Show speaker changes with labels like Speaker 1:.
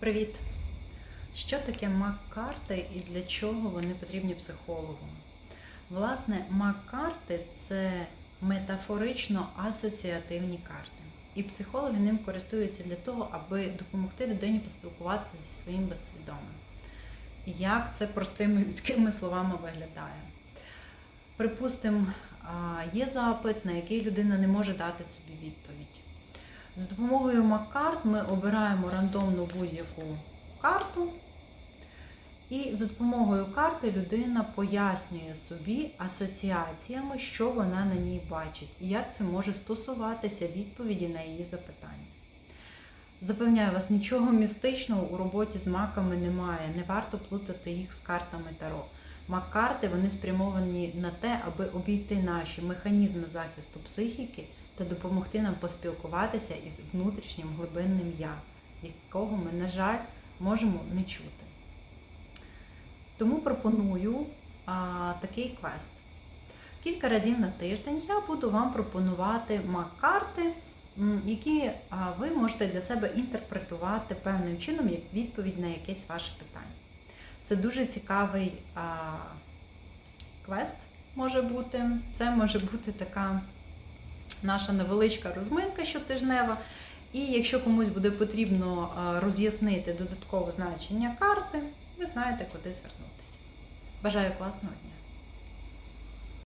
Speaker 1: Привіт! Що таке мак-карти і для чого вони потрібні психологу? Власне, мак-карти це метафорично асоціативні карти. І психологи ним користуються для того, аби допомогти людині поспілкуватися зі своїм безсвідомим. Як це простими людськими словами виглядає? Припустимо, є запит, на який людина не може дати собі відповідь. За допомогою Маккарт ми обираємо рандомну будь-яку карту, і за допомогою карти людина пояснює собі асоціаціями, що вона на ній бачить, і як це може стосуватися відповіді на її запитання. Запевняю вас, нічого містичного у роботі з маками немає, не варто плутати їх з картами Таро. Мак-карти вони спрямовані на те, аби обійти наші механізми захисту психіки та допомогти нам поспілкуватися із внутрішнім глибинним я, якого ми, на жаль, можемо не чути. Тому пропоную а, такий квест. Кілька разів на тиждень я буду вам пропонувати мак-карти, які ви можете для себе інтерпретувати певним чином як відповідь на якесь ваше питання. Це дуже цікавий а, квест може бути. Це може бути така наша невеличка розминка щотижнева. І якщо комусь буде потрібно роз'яснити додаткове значення карти, ви знаєте, куди звернутися. Бажаю класного дня!